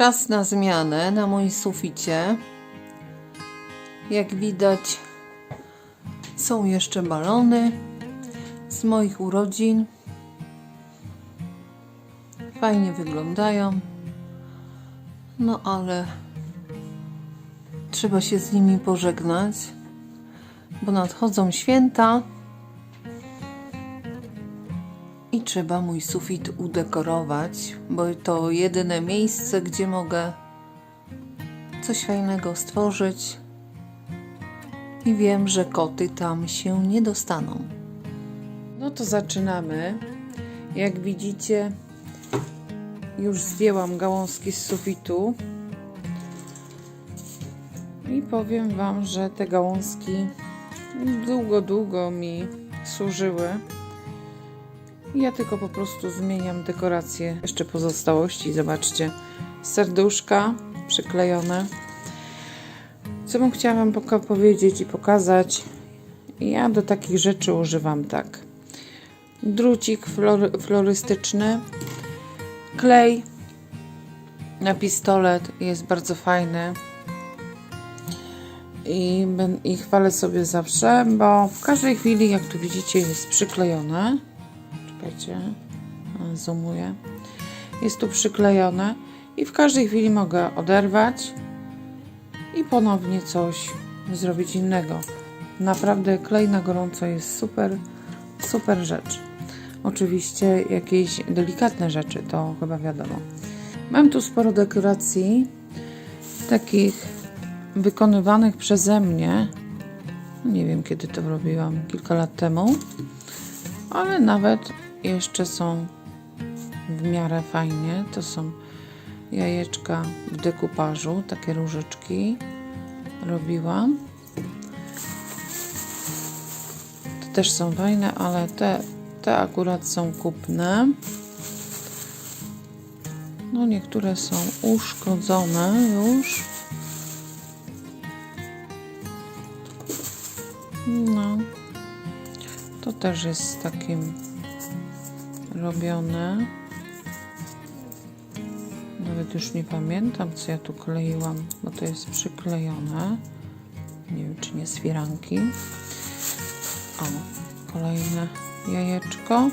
Czas na zmianę na moim suficie. Jak widać, są jeszcze balony z moich urodzin. Fajnie wyglądają. No ale trzeba się z nimi pożegnać, bo nadchodzą święta trzeba mój sufit udekorować, bo to jedyne miejsce, gdzie mogę coś fajnego stworzyć i wiem, że koty tam się nie dostaną. No to zaczynamy. Jak widzicie, już zdjęłam gałązki z sufitu i powiem Wam, że te gałązki długo, długo mi służyły. Ja tylko po prostu zmieniam dekorację jeszcze pozostałości. Zobaczcie, serduszka przyklejone. Co bym chciała Wam powiedzieć i pokazać? Ja do takich rzeczy używam tak. Drucik flor- florystyczny, klej na pistolet jest bardzo fajny. I, I chwalę sobie zawsze, bo w każdej chwili, jak tu widzicie, jest przyklejone. Czekajcie, zoomuję. Jest tu przyklejone i w każdej chwili mogę oderwać i ponownie coś zrobić innego. Naprawdę klej na gorąco jest super, super rzecz. Oczywiście jakieś delikatne rzeczy, to chyba wiadomo. Mam tu sporo dekoracji takich wykonywanych przeze mnie. Nie wiem kiedy to robiłam, kilka lat temu, ale nawet jeszcze są w miarę fajnie. To są jajeczka w dekupażu, takie różyczki robiłam. Te też są fajne, ale te, te akurat są kupne. No niektóre są uszkodzone już. No. To też jest takim robione. Nawet już nie pamiętam, co ja tu kleiłam, bo to jest przyklejone. Nie wiem, czy nie z firanki. O, kolejne jajeczko.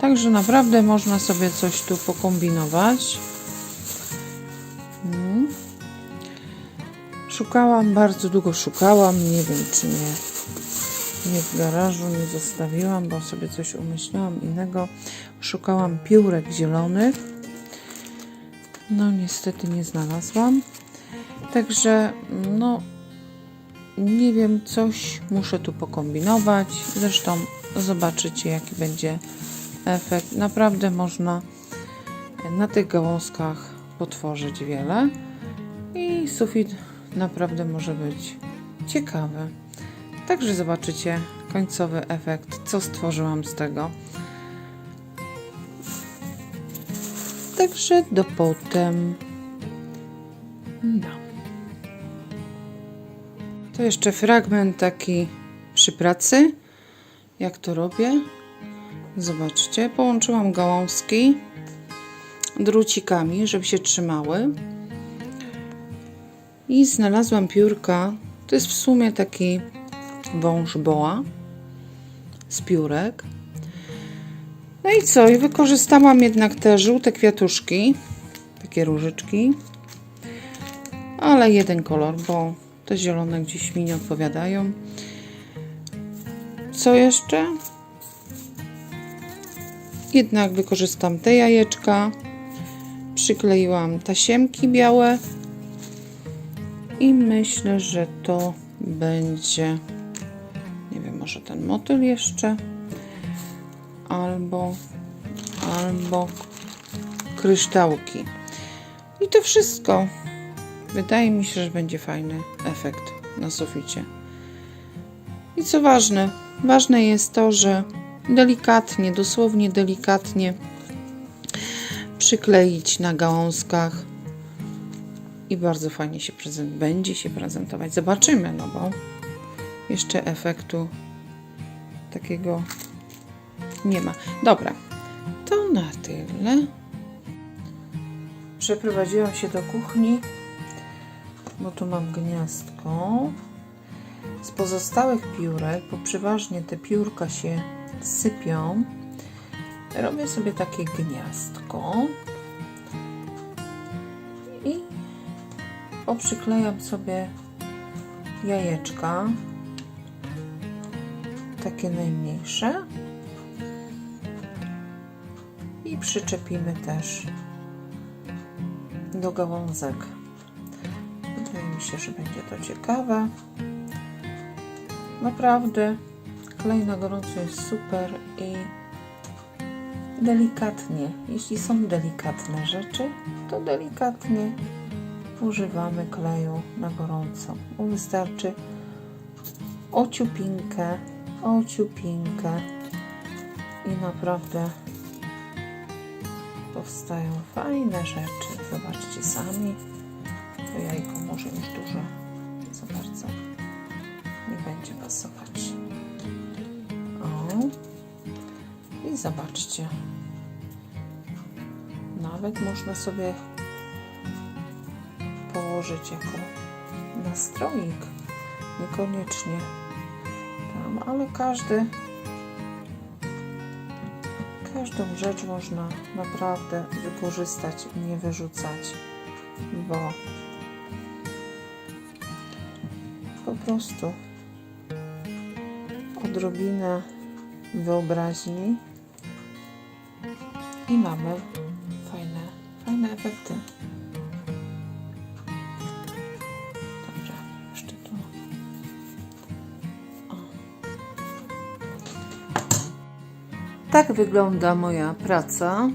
Także naprawdę można sobie coś tu pokombinować. Mm. Szukałam, bardzo długo szukałam. Nie wiem, czy nie, nie w garażu nie zostawiłam, bo sobie coś umyśliłam innego. Szukałam piórek zielonych. No, niestety nie znalazłam. Także, no, nie wiem, coś muszę tu pokombinować. Zresztą zobaczycie, jaki będzie efekt. Naprawdę można na tych gałązkach potworzyć wiele. I sufit naprawdę może być ciekawy. Także zobaczycie końcowy efekt, co stworzyłam z tego. Także do potem. No. To jeszcze fragment taki przy pracy. Jak to robię? Zobaczcie, połączyłam gałązki drucikami, żeby się trzymały. I znalazłam piórka. To jest w sumie taki wąż boa z piórek. No i co? I wykorzystałam jednak te żółte kwiatuszki, takie różyczki, ale jeden kolor, bo te zielone gdzieś mi nie odpowiadają. Co jeszcze? Jednak wykorzystam te jajeczka. Przykleiłam tasiemki białe i myślę, że to będzie może ten motyl jeszcze albo albo kryształki. I to wszystko. Wydaje mi się, że będzie fajny efekt na suficie. I co ważne, ważne jest to, że delikatnie, dosłownie delikatnie przykleić na gałązkach i bardzo fajnie się prezent będzie się prezentować. Zobaczymy, no bo jeszcze efektu takiego nie ma. Dobra, to na tyle. przeprowadziłam się do kuchni, bo tu mam gniazdko. Z pozostałych piórek, bo przeważnie te piórka się sypią, robię sobie takie gniazdko i poprzyklejam sobie jajeczka, takie najmniejsze i przyczepimy też do gałązek. Wydaje mi się, że będzie to ciekawe. Naprawdę klej na gorąco jest super i delikatnie. Jeśli są delikatne rzeczy, to delikatnie używamy kleju na gorąco. Wystarczy ociupinkę, ociupinkę i naprawdę powstają fajne rzeczy. Zobaczcie sami. To jajko może już duże za bardzo nie będzie pasować. O. I zobaczcie. Nawet można sobie położyć jako nastroik. Niekoniecznie ale każdy każdą rzecz można naprawdę wykorzystać i nie wyrzucać, bo po prostu odrobinę wyobraźni i mamy fajne, fajne efekty. Tak wygląda moja praca.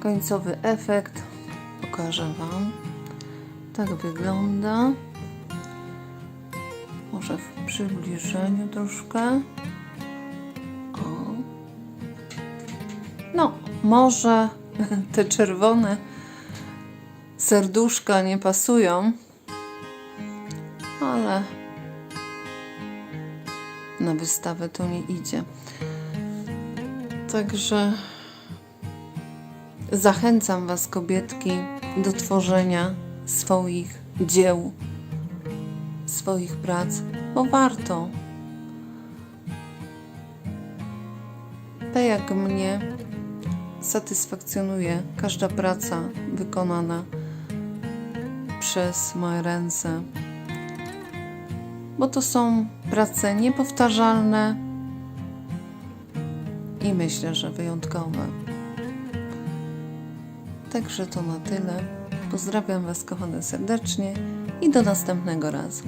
Końcowy efekt pokażę Wam. Tak wygląda. Może w przybliżeniu troszkę. O. No, może te czerwone serduszka nie pasują, ale na wystawę to nie idzie. Także zachęcam Was, kobietki, do tworzenia swoich dzieł, swoich prac, bo warto. Tak jak mnie satysfakcjonuje każda praca wykonana przez moje ręce, bo to są prace niepowtarzalne i myślę, że wyjątkowe. Także to na tyle. Pozdrawiam Was, kochane serdecznie i do następnego razu.